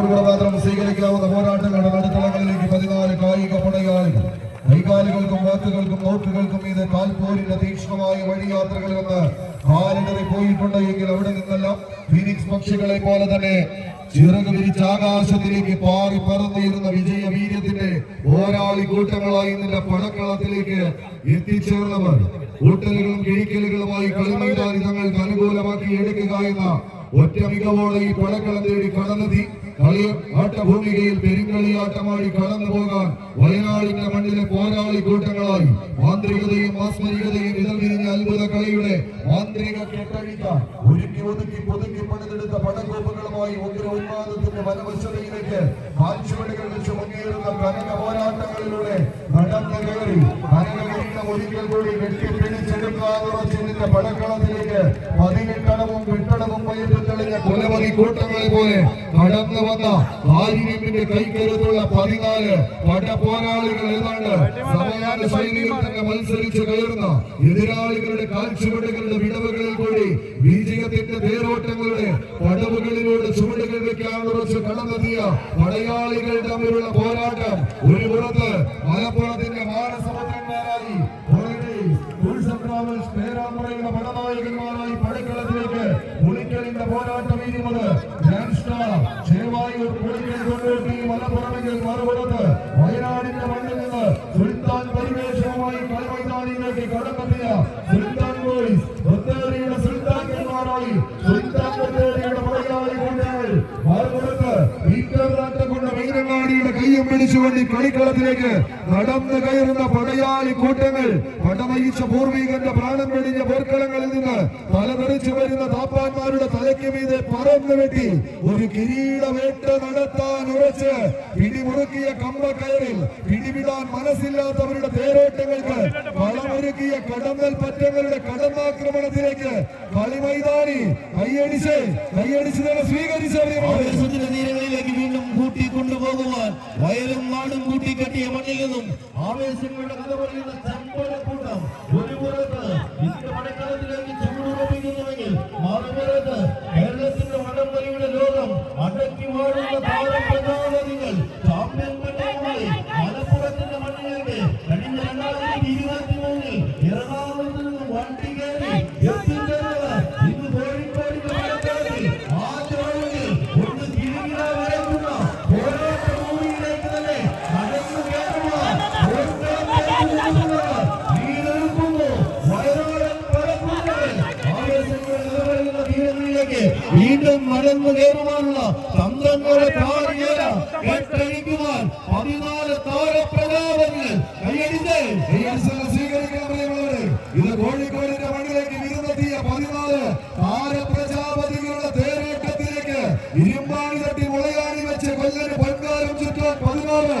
കഥാപാത്രം സ്വീകരിക്കാവുന്ന പോരാട്ടങ്ങളുടെ നടുത്തളങ്ങളിലേക്ക് പതിനാല് കായിക പടയാളികൾ കൈകാലുകൾക്കും വാക്കുകൾക്കും നോക്കുകൾക്കും ഇത് കാൽപോരിന്റെ തീക്ഷ്ണമായ വഴിയാത്രകൾ വന്ന് കാലിടറി പോയിട്ടുണ്ട് എങ്കിൽ അവിടെ നിന്നെല്ലാം ഫീനിക്സ് പക്ഷികളെ പോലെ തന്നെ ചിറക് വിരിച്ച ആകാശത്തിലേക്ക് പാറി പറന്നിരുന്ന വിജയവീര്യത്തിന്റെ ഓരാളി കൂട്ടങ്ങളായി നിന്റെ പടക്കളത്തിലേക്ക് എത്തിച്ചേർന്നവർ. കൂട്ടലുകളും കിഴിക്കലുകളുമായി കളിമൈതാനി തങ്ങൾക്ക് അനുകൂലമാക്കി എടുക്കുക എന്ന ഒറ്റ മികവോടെ ഈ പടക്കളം തേടി കടന്നെത്തി കളി ആട്ടഭൂമികയിൽ പെരുങ്കളിയാട്ടമാടി കടന്നു പോകാൻ വയനാടിന്റെ മണ്ണിലെ പോരാളി കൂട്ടങ്ങളായി. മാന്ത്രികതയും ആസ്മരികതയും ഇതൾ വിരിഞ്ഞ അത്ഭുത കളിയുടെ മാന്ത്രിക കെട്ടഴിക്ക ഒരുക്കി ഒതുക്കി പുതുക്കി പണിതെടുത്ത പടക്കോപ്പുകളുമായി ഉഗ്ര ഉന്മാദത്തിന്റെ വനവശതയിലേക്ക് കാൽച്ചുവടുകൾ വെച്ച് മുന്നേറുന്ന കനക പോരാട്ടങ്ങളിലൂടെ നടന്നു കയറി. കനക ഒരിക്കൽ കൂടി വെട്ടിപ്പിടിച്ചെടുക്കാതുറച്ചിന്റെ പടക്കളത്തിലേക്ക് പോലെ കടന്നു വന്ന ആര്യത്തിന്റെ കൈക്കരുത്തുള്ള പതിനാല് പടപോരാളികൾ ഏതാണ്ട് സമയാന ശൈലിയിൽ തന്നെ മത്സരിച്ച് കയറുന്ന എതിരാളികളുടെ കാൽച്ചുവടുകളുടെ വിടവുകളിൽ കൂടി വിജയത്തിന്റെ നേരോട്ടങ്ങളുടെ പടവുകളിലൂടെ ചുവടുകൾ വെക്കാൻ ഉറച്ച് കടന്നെത്തിയ പടയാളികൾ തമ്മിലുള്ള പോരാട്ടം ഒരു പുറത്ത് മലപ്പുറത്തിന്റെ മാനസമുദ്രന്മാരായി പേരാമ്പ്രയുടെ പടനായകന്മാരായി പടക്കളത്തിലേക്ക് പുളിക്കലിന്റെ പോരാട്ടം ഗ്രാൻഡ് കയ്യും കളിക്കളത്തിലേക്ക് നടന്നു കയറുന്ന പടയാളി കൂട്ടങ്ങൾ പടമയിച്ച പൂർവികന്റെ പ്രാണം വെടിഞ്ഞ പോർക്കളങ്ങളിൽ നിന്ന് തലതെറിച്ചു വരുന്ന താപ്പാന്മാരുടെ തലയ്ക്ക് മീതെ പറന്നു വെട്ടി ഒരു കിരീട വേട്ട നടത്താൻ ഉറച്ച് പിടിമുറുക്കിയ കയറിൽ പിടിവിടാൻ മനസ്സില്ലാത്തവരുടെ തേരോട്ടങ്ങൾക്ക് വളമൊരുക്കിയ കടന്നൽ പറ്റങ്ങളുടെ കടന്നാക്രമണത്തിലേക്ക് കളി മൈതാനി കൈയടിച്ച് കൈയടിച്ച് തന്നെ സ്വീകരിച്ചവരെ വീണ്ടും കൂട്ടി കൊണ്ടുപോകുവാൻ വയലും നാടും കൂട്ടിക്കെട്ടിയ മണ്ണിൽ നിന്നും ആവേശങ്ങളുടെ കഥ പറയുന്ന ചമ്പലക്കൂട്ടം ഒരു പുറത്ത്. ഇതിന്റെ മടക്കളത്തിലേക്ക് തീരങ്ങളിലേക്ക് വീണ്ടും നടന്നു കയറുവാനുള്ള തന്ത്രങ്ങളുടെ താരേര കെട്ടഴിക്കുവാൻ പതിനാല് താരപ്രതാപങ്ങൾ കൈയടിച്ച് ഇത് കോഴിക്കോടിന്റെ മണ്ണിലേക്ക് വിരുന്നെത്തിയ പതിനാല് താരപ്രജാപതികളുടെ തേരോട്ടത്തിലേക്ക് ഇരുമ്പാണി തട്ടി മുളയാണി വെച്ച് കൊല്ലന് പൊൻകാലം ചുറ്റാൻ പതിനാല്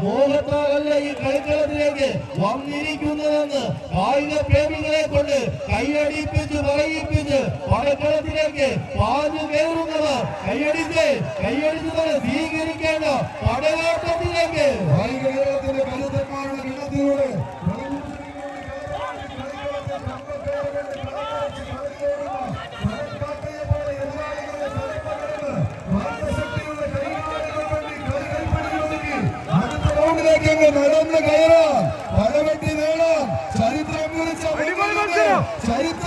മോഹത്താലല്ല ഈ കളിക്കളത്തിലേക്ക് വന്നിരിക്കുന്നതെന്ന് കായിക പ്രേമികളെ കൊണ്ട് കൈയടിപ്പിച്ച് പറയിപ്പിച്ച് പടക്കളത്തിലേക്ക് പാഞ്ഞു കയറുന്നവർ കൈയടിച്ച് കൈയടിച്ച് തന്നെ സ്വീകരിക്കേണ്ട പടയോട്ടത്തിലേക്ക് കായിക കേരളത്തിന്റെ കരുത്തന്മാരുടെ ഗണത്തിലൂടെ നടന്ന് കയറാം. പടവെട്ടി നേടാം. ചരിത്രം കുറിച്ച ചരിത്രം